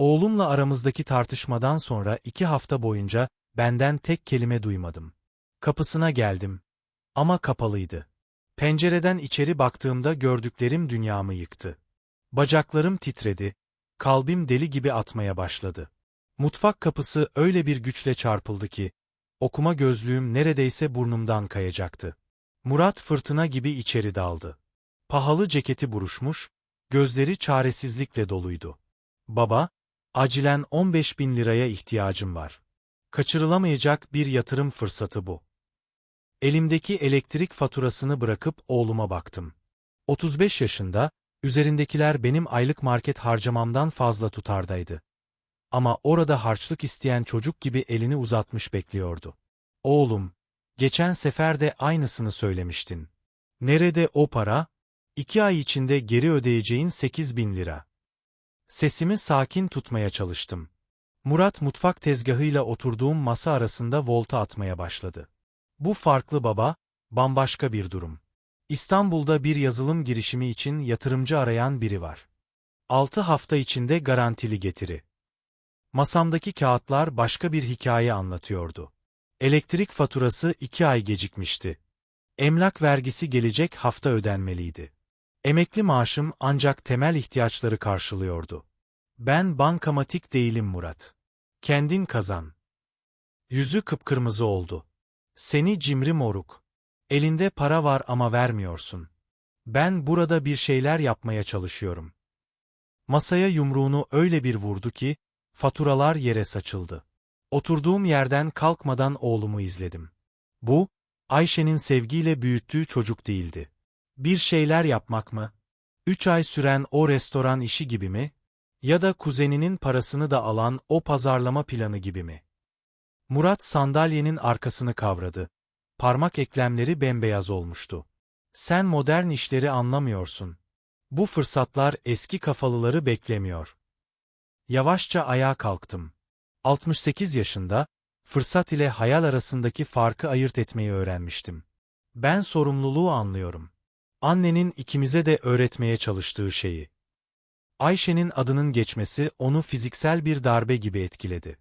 Oğlumla aramızdaki tartışmadan sonra iki hafta boyunca benden tek kelime duymadım. Kapısına geldim. Ama kapalıydı. Pencereden içeri baktığımda gördüklerim dünyamı yıktı. Bacaklarım titredi, kalbim deli gibi atmaya başladı. Mutfak kapısı öyle bir güçle çarpıldı ki, okuma gözlüğüm neredeyse burnumdan kayacaktı. Murat fırtına gibi içeri daldı. Pahalı ceketi buruşmuş, gözleri çaresizlikle doluydu. Baba, acilen 15 bin liraya ihtiyacım var. Kaçırılamayacak bir yatırım fırsatı bu. Elimdeki elektrik faturasını bırakıp oğluma baktım. 35 yaşında, üzerindekiler benim aylık market harcamamdan fazla tutardaydı. Ama orada harçlık isteyen çocuk gibi elini uzatmış bekliyordu. Oğlum, geçen sefer de aynısını söylemiştin. Nerede o para? İki ay içinde geri ödeyeceğin 8 bin lira. Sesimi sakin tutmaya çalıştım. Murat mutfak tezgahıyla oturduğum masa arasında volta atmaya başladı. Bu farklı baba, bambaşka bir durum. İstanbul'da bir yazılım girişimi için yatırımcı arayan biri var. 6 hafta içinde garantili getiri. Masamdaki kağıtlar başka bir hikaye anlatıyordu. Elektrik faturası iki ay gecikmişti. Emlak vergisi gelecek hafta ödenmeliydi. Emekli maaşım ancak temel ihtiyaçları karşılıyordu. Ben bankamatik değilim Murat. Kendin kazan. Yüzü kıpkırmızı oldu. Seni cimri moruk. Elinde para var ama vermiyorsun. Ben burada bir şeyler yapmaya çalışıyorum. Masaya yumruğunu öyle bir vurdu ki, faturalar yere saçıldı. Oturduğum yerden kalkmadan oğlumu izledim. Bu, Ayşe'nin sevgiyle büyüttüğü çocuk değildi. Bir şeyler yapmak mı? Üç ay süren o restoran işi gibi mi? Ya da kuzeninin parasını da alan o pazarlama planı gibi mi? Murat sandalyenin arkasını kavradı. Parmak eklemleri bembeyaz olmuştu. Sen modern işleri anlamıyorsun. Bu fırsatlar eski kafalıları beklemiyor. Yavaşça ayağa kalktım. 68 yaşında, fırsat ile hayal arasındaki farkı ayırt etmeyi öğrenmiştim. Ben sorumluluğu anlıyorum. Annenin ikimize de öğretmeye çalıştığı şeyi. Ayşe'nin adının geçmesi onu fiziksel bir darbe gibi etkiledi.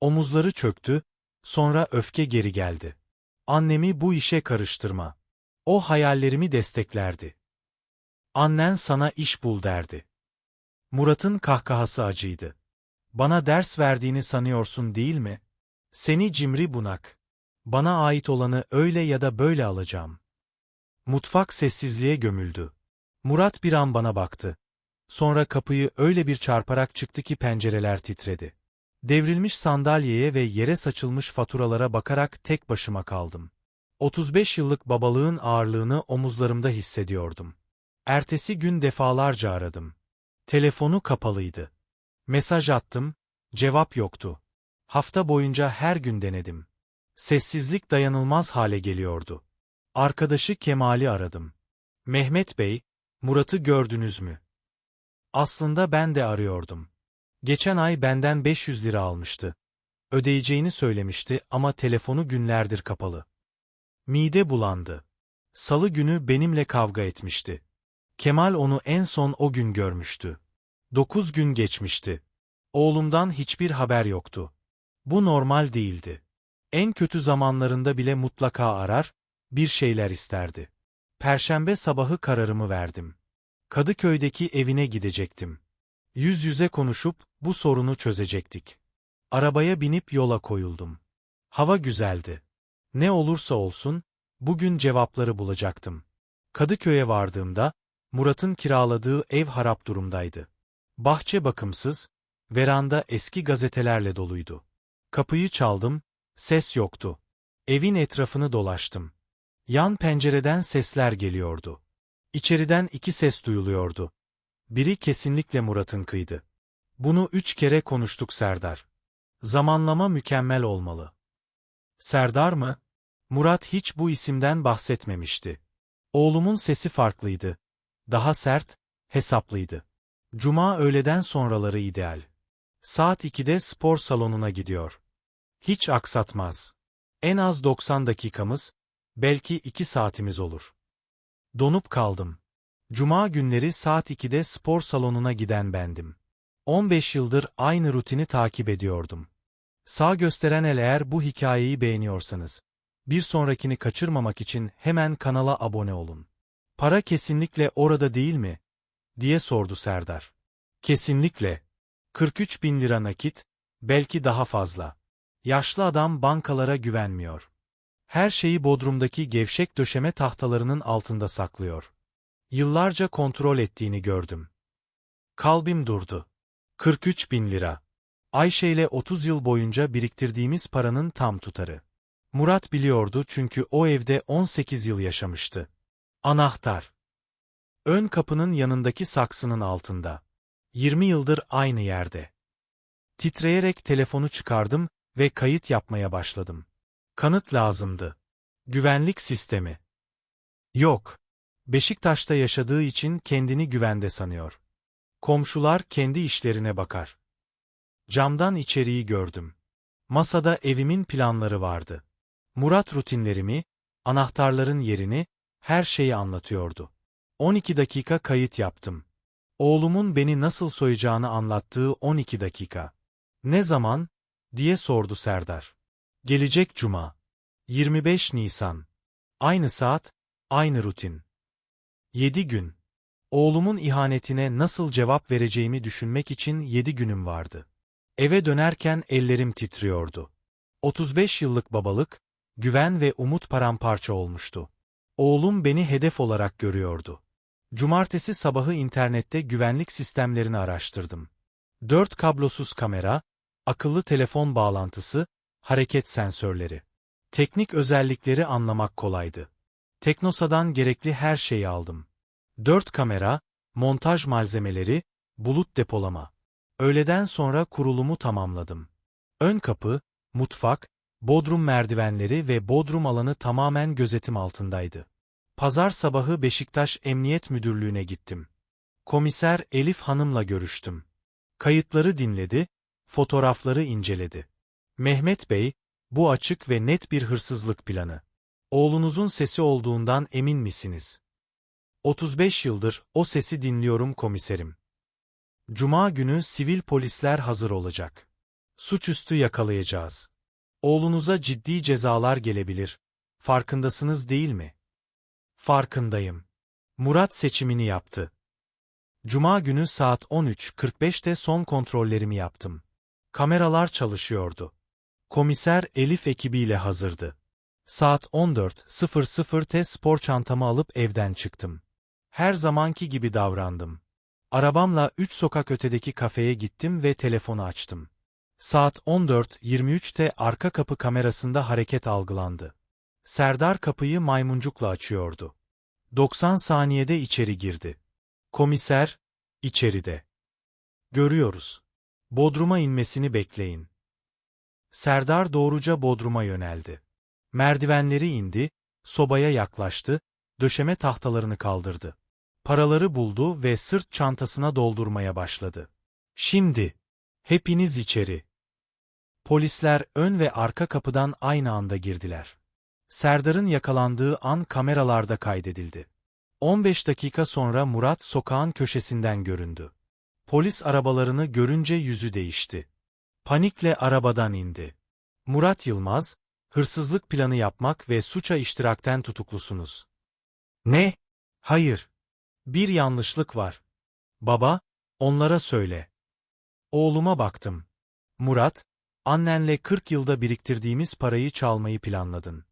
Omuzları çöktü, sonra öfke geri geldi. Annemi bu işe karıştırma. O hayallerimi desteklerdi. Annen sana iş bul derdi. Murat'ın kahkahası acıydı. Bana ders verdiğini sanıyorsun değil mi? Seni cimri bunak. Bana ait olanı öyle ya da böyle alacağım. Mutfak sessizliğe gömüldü. Murat bir an bana baktı. Sonra kapıyı öyle bir çarparak çıktı ki pencereler titredi. Devrilmiş sandalyeye ve yere saçılmış faturalara bakarak tek başıma kaldım. 35 yıllık babalığın ağırlığını omuzlarımda hissediyordum. Ertesi gün defalarca aradım. Telefonu kapalıydı. Mesaj attım, cevap yoktu. Hafta boyunca her gün denedim. Sessizlik dayanılmaz hale geliyordu. Arkadaşı Kemal'i aradım. Mehmet Bey, Murat'ı gördünüz mü? Aslında ben de arıyordum. Geçen ay benden 500 lira almıştı. Ödeyeceğini söylemişti ama telefonu günlerdir kapalı. Mide bulandı. Salı günü benimle kavga etmişti. Kemal onu en son o gün görmüştü. Dokuz gün geçmişti. Oğlumdan hiçbir haber yoktu. Bu normal değildi. En kötü zamanlarında bile mutlaka arar, bir şeyler isterdi. Perşembe sabahı kararımı verdim. Kadıköy'deki evine gidecektim. Yüz yüze konuşup bu sorunu çözecektik. Arabaya binip yola koyuldum. Hava güzeldi. Ne olursa olsun, bugün cevapları bulacaktım. Kadıköy'e vardığımda, Murat'ın kiraladığı ev harap durumdaydı. Bahçe bakımsız, veranda eski gazetelerle doluydu. Kapıyı çaldım, ses yoktu. Evin etrafını dolaştım. Yan pencereden sesler geliyordu. İçeriden iki ses duyuluyordu. Biri kesinlikle Murat'ınkıydı. Bunu üç kere konuştuk Serdar. Zamanlama mükemmel olmalı. Serdar mı? Murat hiç bu isimden bahsetmemişti. Oğlumun sesi farklıydı. Daha sert, hesaplıydı. Cuma öğleden sonraları ideal. Saat 2'de spor salonuna gidiyor. Hiç aksatmaz. En az 90 dakikamız, belki 2 saatimiz olur. Donup kaldım. Cuma günleri saat 2'de spor salonuna giden bendim. 15 yıldır aynı rutini takip ediyordum. Sağ gösteren el eğer bu hikayeyi beğeniyorsanız, bir sonrakini kaçırmamak için hemen kanala abone olun. Para kesinlikle orada değil mi? diye sordu Serdar. Kesinlikle. 43 bin lira nakit, belki daha fazla. Yaşlı adam bankalara güvenmiyor. Her şeyi Bodrum'daki gevşek döşeme tahtalarının altında saklıyor. Yıllarca kontrol ettiğini gördüm. Kalbim durdu. 43 bin lira. Ayşe ile 30 yıl boyunca biriktirdiğimiz paranın tam tutarı. Murat biliyordu çünkü o evde 18 yıl yaşamıştı. Anahtar. Ön kapının yanındaki saksının altında. 20 yıldır aynı yerde. Titreyerek telefonu çıkardım ve kayıt yapmaya başladım. Kanıt lazımdı. Güvenlik sistemi. Yok. Beşiktaş'ta yaşadığı için kendini güvende sanıyor. Komşular kendi işlerine bakar. Camdan içeriği gördüm. Masada evimin planları vardı. Murat rutinlerimi, anahtarların yerini, her şeyi anlatıyordu. 12 dakika kayıt yaptım. Oğlumun beni nasıl soyacağını anlattığı 12 dakika. Ne zaman? diye sordu Serdar. Gelecek cuma. 25 Nisan. Aynı saat, aynı rutin. 7 gün. Oğlumun ihanetine nasıl cevap vereceğimi düşünmek için 7 günüm vardı. Eve dönerken ellerim titriyordu. 35 yıllık babalık, güven ve umut paramparça olmuştu. Oğlum beni hedef olarak görüyordu. Cumartesi sabahı internette güvenlik sistemlerini araştırdım. 4 kablosuz kamera, akıllı telefon bağlantısı, hareket sensörleri. Teknik özellikleri anlamak kolaydı. Teknosa'dan gerekli her şeyi aldım. 4 kamera, montaj malzemeleri, bulut depolama. Öğleden sonra kurulumu tamamladım. Ön kapı, mutfak, bodrum merdivenleri ve bodrum alanı tamamen gözetim altındaydı. Pazar sabahı Beşiktaş Emniyet Müdürlüğü'ne gittim. Komiser Elif Hanım'la görüştüm. Kayıtları dinledi, fotoğrafları inceledi. Mehmet Bey, bu açık ve net bir hırsızlık planı. Oğlunuzun sesi olduğundan emin misiniz? 35 yıldır o sesi dinliyorum komiserim. Cuma günü sivil polisler hazır olacak. Suçüstü yakalayacağız. Oğlunuza ciddi cezalar gelebilir. Farkındasınız değil mi? Farkındayım. Murat seçimini yaptı. Cuma günü saat 13.45'te son kontrollerimi yaptım. Kameralar çalışıyordu. Komiser Elif ekibiyle hazırdı. Saat 14.00'te spor çantamı alıp evden çıktım. Her zamanki gibi davrandım. Arabamla üç sokak ötedeki kafeye gittim ve telefonu açtım. Saat 14.23'te arka kapı kamerasında hareket algılandı. Serdar kapıyı maymuncukla açıyordu. 90 saniyede içeri girdi. Komiser, içeride. Görüyoruz. Bodrum'a inmesini bekleyin. Serdar doğruca Bodrum'a yöneldi. Merdivenleri indi, sobaya yaklaştı, döşeme tahtalarını kaldırdı. Paraları buldu ve sırt çantasına doldurmaya başladı. Şimdi, hepiniz içeri. Polisler ön ve arka kapıdan aynı anda girdiler. Serdar'ın yakalandığı an kameralarda kaydedildi. 15 dakika sonra Murat sokağın köşesinden göründü. Polis arabalarını görünce yüzü değişti. Panikle arabadan indi. Murat Yılmaz, hırsızlık planı yapmak ve suça iştirakten tutuklusunuz. Ne? Hayır. Bir yanlışlık var. Baba, onlara söyle. Oğluma baktım. Murat, annenle 40 yılda biriktirdiğimiz parayı çalmayı planladın.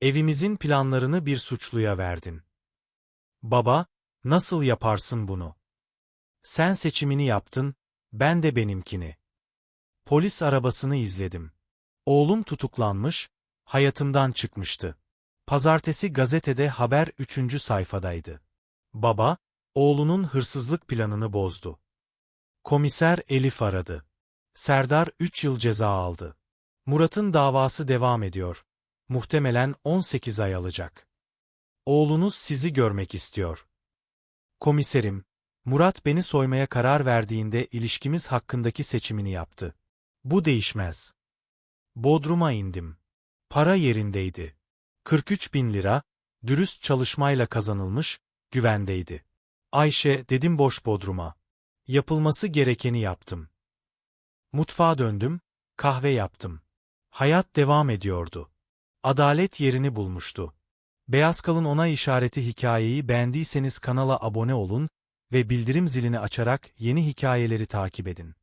Evimizin planlarını bir suçluya verdin. Baba, nasıl yaparsın bunu? Sen seçimini yaptın, ben de benimkini. Polis arabasını izledim. Oğlum tutuklanmış, hayatımdan çıkmıştı. Pazartesi gazetede haber üçüncü sayfadaydı. Baba, oğlunun hırsızlık planını bozdu. Komiser Elif aradı. Serdar 3 yıl ceza aldı. Murat'ın davası devam ediyor. Muhtemelen 18 ay alacak. Oğlunuz sizi görmek istiyor. Komiserim, Murat beni soymaya karar verdiğinde ilişkimiz hakkındaki seçimini yaptı. Bu değişmez. Bodrum'a indim. Para yerindeydi. 43 bin lira, dürüst çalışmayla kazanılmış, güvendeydi. Ayşe, dedim boş Bodrum'a. Yapılması gerekeni yaptım. Mutfağa döndüm, kahve yaptım. Hayat devam ediyordu. Adalet yerini bulmuştu. Beyaz kalın ona işareti hikayeyi beğendiyseniz kanala abone olun ve bildirim zilini açarak yeni hikayeleri takip edin.